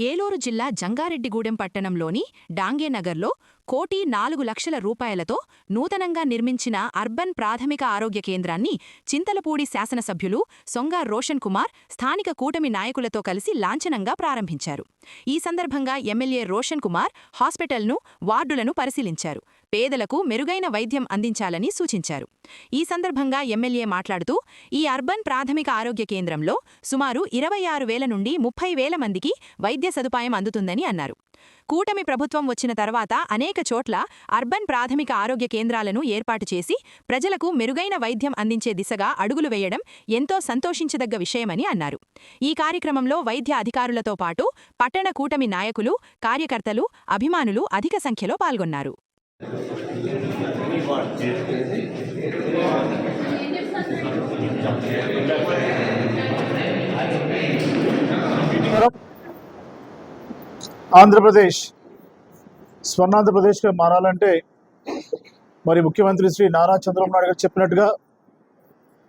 ఏలూరు జిల్లా జంగారెడ్డిగూడెం పట్టణంలోని డాంగేనగర్లో కోటి నాలుగు లక్షల రూపాయలతో నూతనంగా నిర్మించిన అర్బన్ ప్రాథమిక ఆరోగ్య కేంద్రాన్ని చింతలపూడి శాసనసభ్యులు సొంగ రోషన్ కుమార్ స్థానిక కూటమి నాయకులతో కలిసి లాంఛనంగా ప్రారంభించారు. ఈ సందర్భంగా ఎమ్మెల్యే రోషన్ కుమార్ హాస్పిటల్ను వార్డులను పరిశీలించారు. పేదలకు మెరుగైన వైద్యం అందించాలని సూచించారు. ఈ సందర్భంగా ఎమ్మెల్యే మాట్లాడుతూ ఈ అర్బన్ ప్రాథమిక ఆరోగ్య కేంద్రంలో సుమారు ఇరవై ఆరు వేల నుండి ముప్పై వేల మందికి వైద్య సదుపాయం అందుతుందని అన్నారు. కూటమి ప్రభుత్వం వచ్చిన తర్వాత అనేక చోట్ల అర్బన్ ప్రాథమిక ఆరోగ్య కేంద్రాలను ఏర్పాటు చేసి ప్రజలకు మెరుగైన వైద్యం అందించే దిశగా అడుగులు వేయడం ఎంతో సంతోషించదగ్గ విషయమని అన్నారు. ఈ కార్యక్రమంలో వైద్య అధికారులతో పాటు పట్టణ కూటమి నాయకులు కార్యకర్తలు అభిమానులు అధిక సంఖ్యలో పాల్గొన్నారు. ఆంధ్రప్రదేశ్. స్వర్ణాంధ్రప్రదేశ్గా మారాలంటే మరి ముఖ్యమంత్రి శ్రీ నారా చంద్రబాబు నాయుడు గారు చెప్పినట్టుగా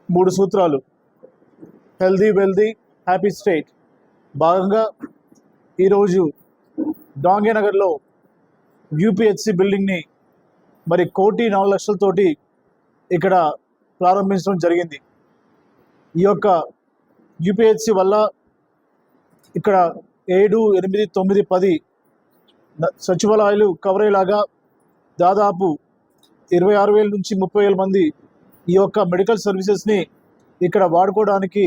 మూడు సూత్రాలు. Healthy wealthy happy state. భాగంగా ఈరోజు డాంగేనగర్లో యూపీహెచ్సి బిల్డింగ్ని మరి కోటి నాలుగు లక్షలతోటి ఇక్కడ ప్రారంభించడం జరిగింది. ఈ యొక్క యూపీహెచ్సి వల్ల ఇక్కడ ఏడు ఎనిమిది తొమ్మిది పది. సచివాలయాలు కవర్ అయ్యేలాగా దాదాపు ఇరవై ఆరు వేల నుంచి ముప్పై వేల మంది ఈ యొక్క మెడికల్ సర్వీసెస్ని ఇక్కడ వాడుకోవడానికి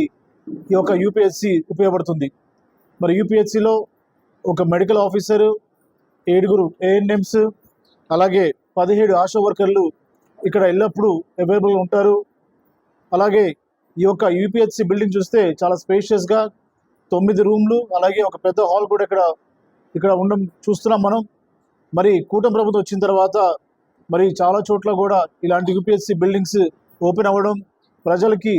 ఈ యొక్క యూపీఎస్సి ఉపయోగపడుతుంది. మరి యూపీఎస్సిలో ఒక మెడికల్ ఆఫీసరు ఏడుగురు ఏఎన్ఎంస్ అలాగే పదిహేడు ఆశా వర్కర్లు ఇక్కడ ఎల్లప్పుడూ అవైలబుల్గా ఉంటారు. అలాగే ఈ యొక్క యూపీహెచ్సి బిల్డింగ్ చూస్తే చాలా స్పేషియస్గా తొమ్మిది రూమ్లు అలాగే ఒక పెద్ద హాల్ కూడా ఇక్కడ ఇక్కడ ఉండడం చూస్తున్నాం మనం. మరి కూటమి ప్రభుత్వం వచ్చిన తర్వాత మరి చాలా చోట్ల కూడా ఇలాంటి యూపీఎస్సి బిల్డింగ్స్ ఓపెన్ అవ్వడం ప్రజలకి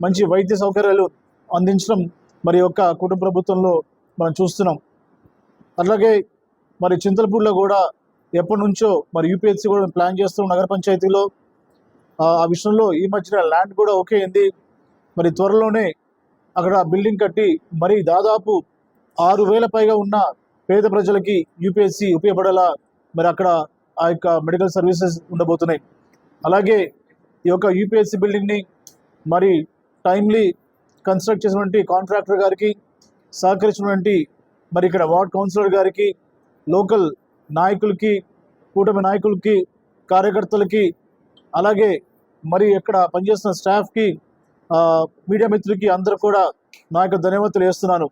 మంచి వైద్య సౌకర్యాలు అందించడం మరి యొక్క కుటుంబ ప్రభుత్వంలో మనం చూస్తున్నాం. అలాగే మరి చింతలపూడిలో కూడా ఎప్పటి నుంచో మరి యూపీఎస్సీ కూడా ప్లాన్ చేస్తున్నాం నగర పంచాయతీలో. ఆ విషయంలో ఈ మధ్యన ల్యాండ్ కూడా ఓకే అయింది. మరి త్వరలోనే అక్కడ బిల్డింగ్ కట్టి మరి దాదాపు ఆరు వేల పైగా ఉన్న పేద ప్రజలకి యూపీఎస్సీ ఉపయోగపడేలా మరి అక్కడ ఆ యొక్క మెడికల్ సర్వీసెస్ ఉండబోతున్నాయి. అలాగే ఈ యొక్క యూపీఎస్సీ బిల్డింగ్ని మరి టైమ్లీ కన్స్ట్రక్ట్ చేసినటువంటి కాంట్రాక్టర్ గారికి సహకరించినటువంటి మరి ఇక్కడ వార్డ్ కౌన్సిలర్ గారికి లోకల్ నాయకులకి కూటమి నాయకులకి కార్యకర్తలకి అలాగే మరి ఇక్కడ పనిచేస్తున్న స్టాఫ్కి మీడియా మిత్రులకి అందరూ కూడా నా యొక్క ధన్యవాదాలు వేస్తున్నాను.